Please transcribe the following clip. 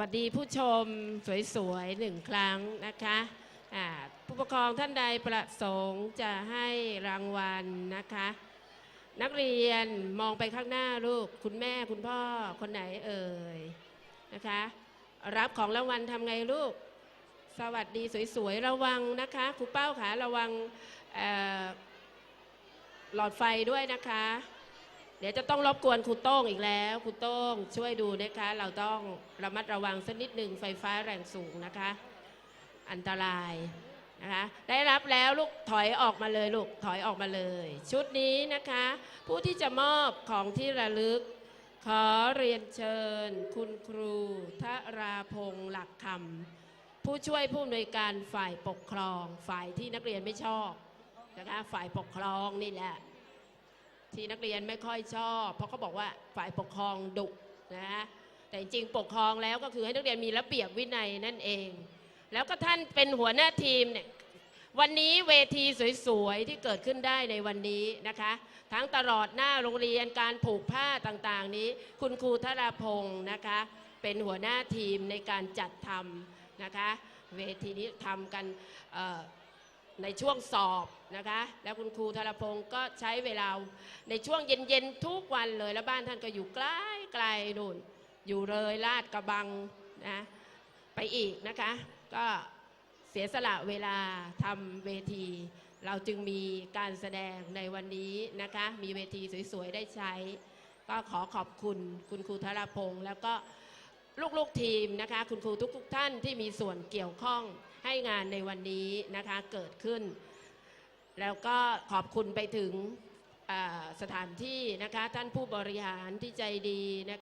วัสดีผู้ชมสวยๆหนึ่งครั้งนะคะผู้ปกครองท่านใดประสงค์จะให้รางวัลนะคะ นักเรียนมองไปข้างหน้าลูก คุณแม่คุณพ่อคนไหนเอ่ยนะคะ รับของรางวัลทำไงลูก สวัสดีสวยๆระวังนะคะครูเป้าขาระวังหลอดไฟด้วยนะคะ เดี๋ยวจะต้องรบกวนครูโต้งอีกแล้วครูโต้งช่วยดูนะคะ เราต้องระมัดระวังสักนิดหนึ่งไฟฟ้าแรงสูงนะคะ อันตรายนะคะได้รับแล้วลูกถอยออกมาเลยลูกถอยออกมาเลย ชุดนี้นะคะ ผู้ที่จะมอบของที่ระลึก ขอเรียนเชิญ คุณครูทราพงศ์หลักคำผู้ช่วยผู้อำนวยการฝ่ายปกครอง ฝ่ายที่นักเรียนไม่ชอบนะคะฝ่ายปกครองนี่แหละ ที่นักเรียนไม่ค่อยชอบ เพราะเขาบอกว่าฝ่ายปกครองดุนะแต่จริงๆปกครองแล้วก็คือให้นักเรียนมีระเบียบวินัยนั่นเอง แล้วก็ท่านเป็นหัวหน้าทีมเนี่ยวันนี้เวทีสวยๆที่เกิดขึ้นได้ในวันนี้นะคะ ทั้งตลอดหน้าโรงเรียนการผูกผ้าต่างๆ นี้ คุณครูธราพงศ์นะคะ เป็นหัวหน้าทีมในการจัดทำนะคะ เวทีนี้ทำกันเอ่อ ในช่วงสอบนะคะ แล้วคุณครูธารพงศ์ก็ใช้เวลาในช่วงเย็นๆทุกวันเลย แล้วบ้านท่านก็อยู่ใกล้ไกลนู่นอยู่เลยลาดกระบังนะไปอีกนะคะ ก็เสียสละเวลาทำเวที เราจึงมีการแสดงในวันนี้นะคะ มีเวทีสวยๆได้ใช้ ก็ขอขอบคุณคุณครูธารพงศ์แล้วก็ลูกๆทีมนะคะ คุณครูทุกๆท่านที่มีส่วนเกี่ยวข้อง ให้งานในวันนี้นะคะเกิดขึ้น แล้วก็ขอบคุณไปถึงสถานที่นะคะท่านผู้บริหารที่ใจดีนะ